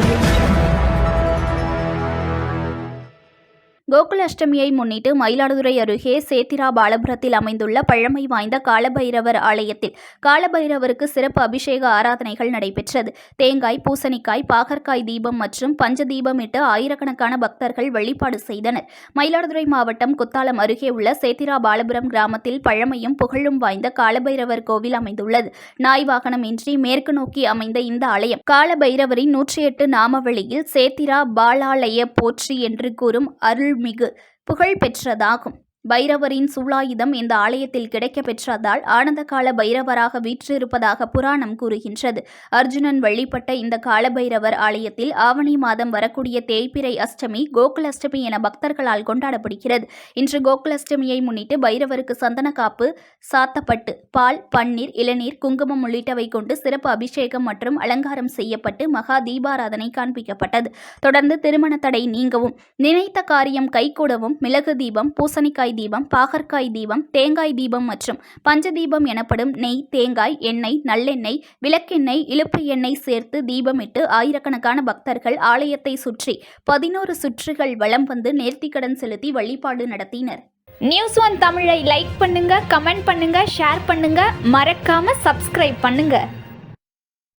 audio. Gokula அஷ்டமியை முன்னிட்டு மயிலாடுதுறை அருகே சேத்திரா பாலபுரத்தில் அமைந்துள்ள பழமை வாய்ந்த காலபைரவர் ஆலயத்தில் காலபைரவருக்கு சிறப்பு அபிஷேக ஆராதனைகள் நடைபெற்றது. தேங்காய் பூசணிக்காய் பாகற்காய் தீபம் மற்றும் பஞ்ச தீபம் இட்டு ஆயிரக்கணக்கான பக்தர்கள் வழிபாடு செய்தனர். மயிலாடுதுறை மாவட்டம் குத்தாலம் அருகே உள்ள சேத்திரா பாலபுரம் கிராமத்தில் பழமையும் புகழும் வாய்ந்த காலபைரவர் கோவில் அமைந்துள்ளது. நாய் வாகனமின்றி மேற்கு நோக்கி அமைந்த இந்த ஆலயம் காலபைரவரின் நூற்றி எட்டு நாமவழியில் சேத்திரா பாலாலய போற்றி என்று கூறும் அருள் மிகு புகழ் பெற்றதாகும். பைரவரின் சூலாயுதம் இந்த ஆலயத்தில் கிடைக்கப் பெற்றதால் ஆனந்த கால பைரவராக வீற்றிருப்பதாக புராணம் கூறுகின்றது. அர்ஜுனன் வழிபட்ட இந்த காலபைரவர் ஆலயத்தில் ஆவணி மாதம் வரக்கூடிய தேய்பிரை அஷ்டமி கோகுலஷ்டமி என பக்தர்களால் கொண்டாடப்படுகிறது. இன்று கோகுலஷ்டமியை முன்னிட்டு பைரவருக்கு சந்தன காப்பு சாத்தப்பட்டு பால் பன்னீர் இளநீர் குங்குமம் உள்ளிட்டவை கொண்டு சிறப்பு அபிஷேகம் மற்றும் அலங்காரம் செய்யப்பட்டு மகா தீபாராதனை காண்பிக்கப்பட்டது. தொடர்ந்து திருமண தடை நீங்கவும் நினைத்த காரியம் கைகூடவும் மிளகு தீபம் பூசணிக்காய் தீபம் பாகற்காய் தீபம் தேங்காய் தீபம் மற்றும் பஞ்ச தீபம் எனப்படும் நெய் தேங்காய் எண்ணெய் நல்லெண்ணெய் விளக்கெண்ணெய் இலுப்பு எண்ணெய் சேர்த்து தீபமிட்டு ஆயிரக்கணக்கான பக்தர்கள் ஆலயத்தை சுற்றி பதினோரு சுற்றுகள் வலம் வந்து நேர்த்திக்கடன் செலுத்தி வழிபாடு நடத்தினர். நியூஸ் ஒன் தமிழை லைக் பண்ணுங்க கமெண்ட் பண்ணுங்க ஷேர் பண்ணுங்க. மறக்காம சப்ஸ்கிரைப் பண்ணுங்க.